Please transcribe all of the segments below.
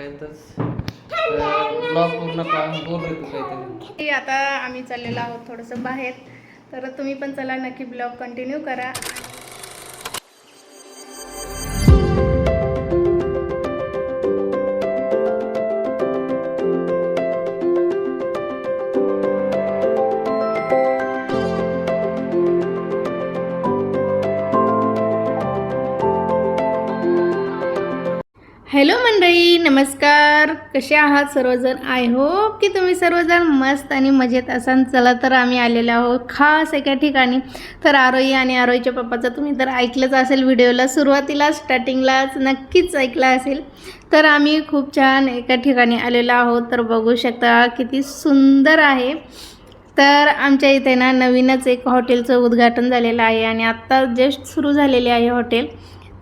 खरंच ब्लॉग पूर्ण बोल रे तू काहीतरी आता आम्ही चाललेलो आहोत थोडंसं बाहेर. तर तुम्ही पण चला नक्की ब्लॉग कंटिन्यू करा. हॅलो मंडळी नमस्कार. कसे आहात सर्वजण? आय होप की तुम्ही सर्वजण मस्त आणि मजेत असाल. चला तर आम्ही आलेलो आहोत खास एका ठिकाणी. तर आरोही आणि आरोहीच्या पप्पाचं तुम्ही तर ऐकलंच असेल व्हिडिओला. सुरुवातीला स्टार्टिंगलाच नक्कीच ऐकलं असेल. तर आम्ही खूप छान एका ठिकाणी आलेलो आहोत. तर बघू शकता किती सुंदर आहे. तर आमच्या इथे ना नवीनच एक हॉटेलचं उद्घाटन झालेलं आहे आणि आत्ता जस्ट सुरू झालेले आहे हॉटेल.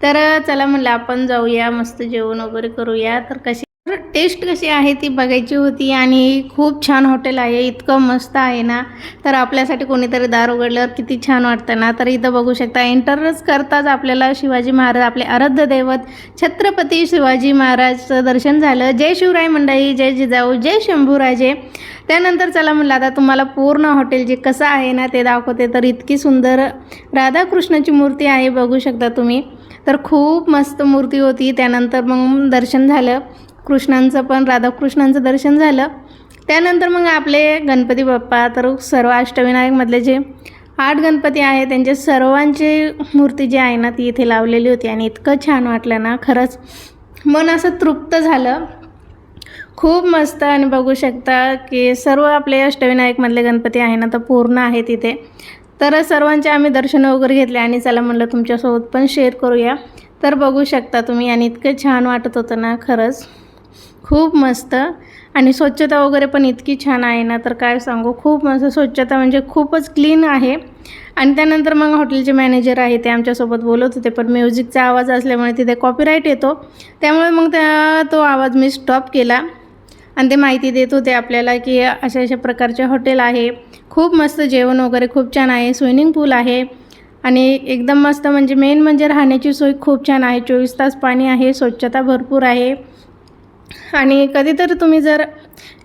तर चला म्हणलं आपण जाऊया मस्त जेवण वगैरे करूया. तर कशी टेस्ट कशी आहे ती बघायची होती आणि खूप छान हॉटेल आहे इतकं मस्त आहे ना. तर आपल्यासाठी कोणीतरी दार उघडल्यावर किती छान वाटतं ना. तर इथं बघू शकता एंटरच करताच आपल्याला शिवाजी महाराज आपले आराध्य दैवत छत्रपती शिवाजी महाराजचं दर्शन झालं. जय शिवराय मंडळी जय जिजाऊ जय शंभूराजे. त्यानंतर चला म्हणलं आता तुम्हाला पूर्ण हॉटेल जे कसं आहे ना ते दाखवते. तर इतकी सुंदर राधाकृष्णाची मूर्ती आहे बघू शकता तुम्ही. तर खूप मस्त मूर्ती होती. त्यानंतर मग दर्शन झालं. कृष्णांचं पण राधाकृष्णांचं दर्शन झालं. त्यानंतर मग आपले गणपती बाप्पा तर सर्व अष्टविनायकमधले जे आठ गणपती आहे त्यांचे सर्वांची मूर्ती जी आहे ना ती इथे लावलेली होती आणि इतकं छान वाटलं ना खरंच मन असं तृप्त झालं. खूप मस्त आणि बघू शकता की सर्व आपले अष्टविनायकमधले गणपती आहे ना तर पूर्ण आहे तिथे तर सर्वांचे आम्ही दर्शन वगैरे घेतले आणि चला म्हणलं तुमच्यासोबत पण शेअर करूया. तर बघू शकता तुम्ही आणि इतकं छान वाटत होतं ना खरंच. खूप मस्त. आणि स्वच्छता वगैरे पण इतकी छान आहे ना तर काय सांगू? खूप मस्त स्वच्छता म्हणजे खूपच क्लीन आहे. आणि त्यानंतर मग हॉटेलचे मॅनेजर आहे ते आमच्यासोबत बोलत होते पण म्युझिकचा आवाज असल्यामुळे तिथे कॉपीराईट येतो. त्यामुळे मग त्या तो आवाज मी स्टॉप केला. आणि ते माहिती देत होते आपल्याला की अशा अशा प्रकारचे हॉटेल आहे. खूप मस्त जेवण वगैरे खूप छान आहे स्विमिंग पूल आहे. आणि एकदम मस्त म्हणजे मेन म्हणजे राहण्याची सोय खूप छान आहे चोवीस तास पाणी आहे स्वच्छता भरपूर आहे. आणि कधीतरी तुम्ही जर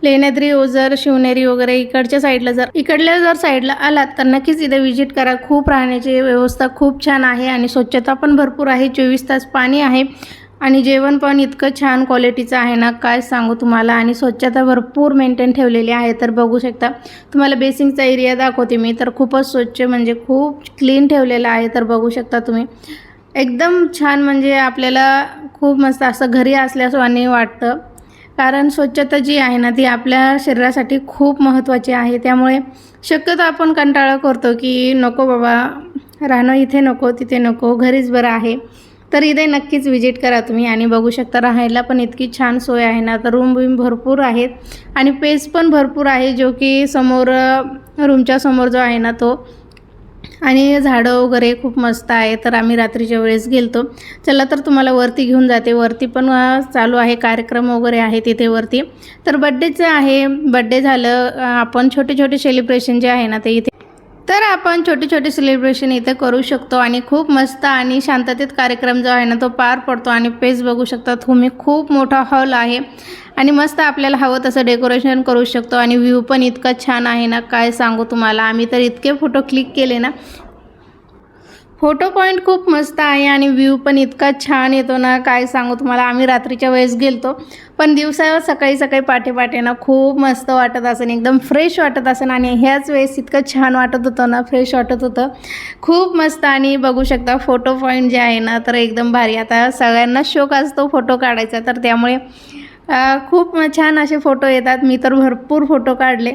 लेण्याद्री हो, ओझर शिवनेरी वगैरे इकडच्या साईडला जर इकडल्या जर साईडला आलात तर नक्कीच इथे व्हिजिट करा. खूप राहण्याची व्यवस्था खूप छान आहे आणि स्वच्छता पण भरपूर आहे. चोवीस तास पाणी आहे आणि जेवण पण इतकं छान क्वालिटीचं आहे ना काय सांगू तुम्हाला? आणि स्वच्छता भरपूर मेंटेन ठेवलेली आहे. तर बघू शकता तुम्हाला बेसिंगचा एरिया दाखवते मी. तर खूपच स्वच्छ म्हणजे खूप क्लीन ठेवलेला आहे. तर बघू शकता तुम्ही. एकदम छान म्हणजे आपल्याला खूप मस्त असं घरी असल्यासवाने वाटतं. कारण स्वच्छता जी आहे ना ती आपल्या शरीरासाठी खूप महत्त्वाची आहे. त्यामुळे शक्यतो आपण कंटाळा करतो की नको बाबा राहणं इथे नको तिथे नको घरीच बरं आहे. तर इथे नक्कीच व्हिजिट करा तुम्ही आणि बघू शकता राहायला पण इतकी छान सोय आहे ना. तर रूम बिम भरपूर आहेत आणि पेस पण भरपूर आहे जो की समोर रूमच्या समोर जो आहे ना तो आणि झाडं वगैरे खूप मस्त आहे. तर आम्ही रात्रीच्या वेळेस गेलतो. चला तर तुम्हाला वरती घेऊन जाते. वरती पण चालू आहे. कार्यक्रम वगैरे आहे तिथे वरती. तर बड्डेचं आहे. बड्डे झालं. आपण छोटे छोटे सेलिब्रेशन जे आहे ना ते इथे तर आपण छोटे छोटे सेलिब्रेशन इथे करू शकतो आणि खूप मस्त आणि शांततेत कार्यक्रम जो आहे ना तो पार पडतो आणि पेज बघू शकता तुम्ही. खूप मोठा हॉल आहे आणि मस्त आपल्याला हवं तसं डेकोरेशन करू शकतो आणि व्ह्यू पण इतका छान आहे ना काय सांगू तुम्हाला. आम्ही तर इतके फोटो क्लिक केले ना फोटो पॉईंट खूप मस्त आहे आणि व्ह्यू पण इतका छान येतो ना. काय सांगू तुम्हाला आम्ही रात्रीच्या वेळेस गेलतो पण दिवसावर सकाळी सकाळी पाठे पाठे ना खूप मस्त वाटत असेल एकदम फ्रेश वाटत असेल आणि ह्याच वेळेस इतकं छान वाटत होतं ना फ्रेश वाटत होतं. खूप मस्त आणि बघू शकता फोटो पॉईंट जे आहे ना तर एकदम भारी. आता सगळ्यांना शौक असतो फोटो काढायचा तर त्यामुळे खूप छान असे फोटो येतात. मी तर भरपूर फोटो काढले.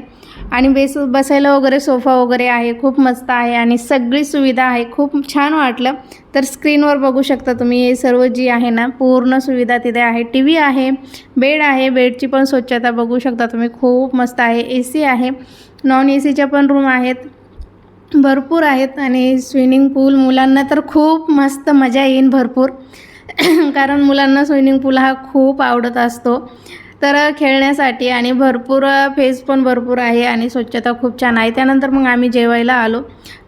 आणि बेस बसायला वगैरे सोफा वगैरे आहे खूप मस्त आहे आणि सगळी सुविधा आहे. खूप छान वाटलं. तर स्क्रीनवर बघू शकता तुम्ही हे सर्व जी आहे ना पूर्ण सुविधा तिथे आहे. टी व्ही आहे बेड आहे बेडची पण स्वच्छता बघू शकता तुम्ही. खूप मस्त आहे ए सी आहे. नॉन ए सीच्या पण रूम आहेत. भरपूर आहेत आणि स्विमिंग पूल मुलांना तर खूप मस्त मजा येईन भरपूर. कारण मुलांना स्विमिंग पूल हा खूप आवडत असतो. तर खेळण्यासाठी आणि भरपूर फेस पण भरपूर आहे आणि स्वच्छता खूप छान आहे. त्यानंतर मग आम्ही जेवायला आलो.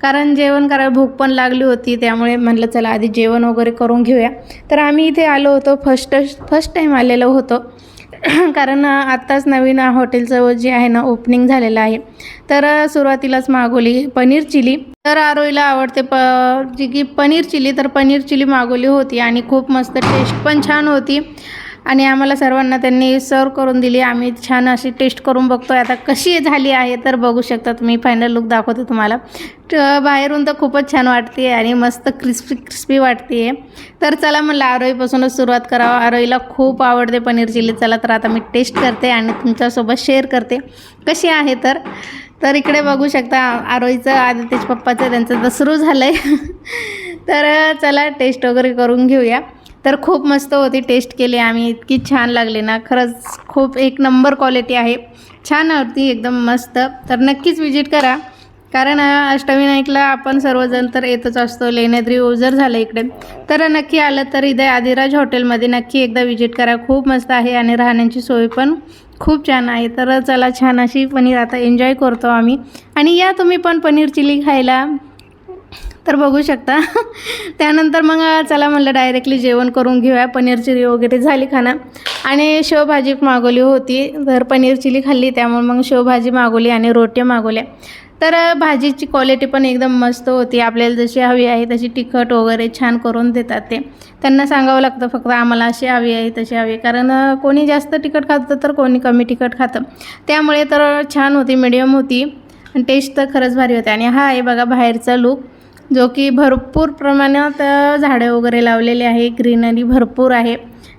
कारण जेवण करायला भूक पण लागली होती त्यामुळे म्हटलं चला आधी जेवण वगैरे करून घेऊया. तर आम्ही इथे आलो होतो फर्स्ट फर्स्ट टाईम आलेलो होतो. कारण आत्ताच नवीन हॉटेलचं जे आहे ना ओपनिंग झालेलं आहे. तर सुरुवातीलाच मागवली पनीर चिली. तर आरोईला आवडते प जी की पनीर चिली तर पनीर चिली मागवली होती आणि खूप मस्त टेस्ट पण छान होती. आणि आम्हाला सर्वांना त्यांनी सर्व करून दिली. आम्ही छान अशी टेस्ट करून बघतोय. आता कशी झाली आहे तर बघू शकता तुम्ही. फायनल लुक दाखवते तुम्हाला. ट- बाहेरून तर खूपच छान वाटते आणि मस्त क्रिस्पी क्रिस्पी वाटते आहे तर चला म्हणलं आरोईपासूनच सुरुवात करावं. आरोईला खूप आवडते पनीर चिली चला तर आता मी टेस्ट करते आणि तुमच्यासोबत शेअर करते. कशी आहे तर? तर इकडे बघू शकता आरोईचं आदित्यच पप्पाचं त्यांचं दसरू झालं आहे तर चला टेस्ट वगैरे करून घेऊया. तर खूप मस्त होती टेस्ट केली आम्ही. इतकी छान लागली ना. खरंच खूप एक नंबर क्वालिटी आहे. छान होती एकदम मस्त. तर नक्कीच विजिट करा. कारण अष्टविनायकला आपण सर्वजण तर येतच असतो. लेण्याद्री ओझर झालं इकडे. तर नक्की आलं तर इथे आदिराज हॉटेलमध्ये नक्की एकदा विजिट करा. खूप मस्त आहे आणि राहण्याची सोय पण खूप छान आहे. तर चला छान अशी पनीर आता एन्जॉय करतो आम्ही. आणि या तुम्ही पण पनीर चिली खायला. तर बघू शकता. त्यानंतर मग चला म्हणलं डायरेक्टली जेवण करून घेऊया. पनीर चिली वगैरे झाली खाणं आणि शेवभाजी मागवली होती. तर पनीर चिली खाल्ली. त्यामुळे मग शेवभाजी मागवली आणि रोट्या मागवल्या. तर भाजीची क्वालिटी पण एकदम मस्त होती. आपल्याला जशी हवी आहे तशी तिखट वगैरे छान करून देतात ते. त्यांना सांगावं लागतं फक्त आम्हाला अशी हवी आहे तशी हवी आहे. कारण कोणी जास्त तिखट खातं तर कोणी कमी तिखट खातं. त्यामुळे तर छान होती मिडियम होती. आणि टेस्ट तर खरंच भारी होते. आणि हा आहे बघा बाहेरचा लुक जो की भरपूर प्रमाणात झाडे वगैरे लावलेले आहे ग्रीनरी भरपूर आहे.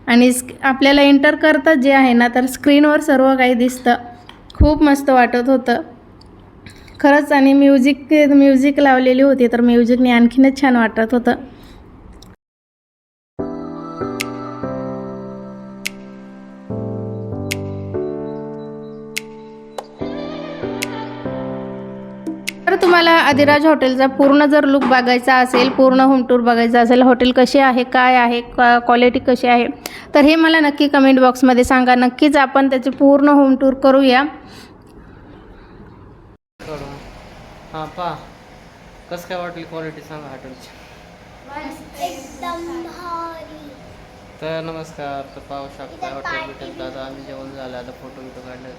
आणि स्क आपल्याला एंटर करतात जे आहे ना तर स्क्रीनवर सर्व काही दिसतं. खूप मस्त वाटत होतं. खरंच आणि म्युझिक म्युझिक लावलेली होती तर म्युझिकने आणखीनच छान वाटत होतं. आदिराज हॉटेलचा पूर्ण जर लुक बघायचा असेल पूर्ण होम टूर बघायचा असेल हॉटेल कसे आहे काय आहे क्वालिटी कशी आहे तर हे मला नक्की कमेंट बॉक्समध्ये सांगा. नक्कीच आपण त्याची पूर्ण होम टूर करूया. हां पा कसं काय वाटली क्वालिटी सांगा हॉटेलची तर नमस्कार तर पाहू शकता हॉटेल बिटेल दादा आम्ही जेवण झालं आता फोटो बिटो काढले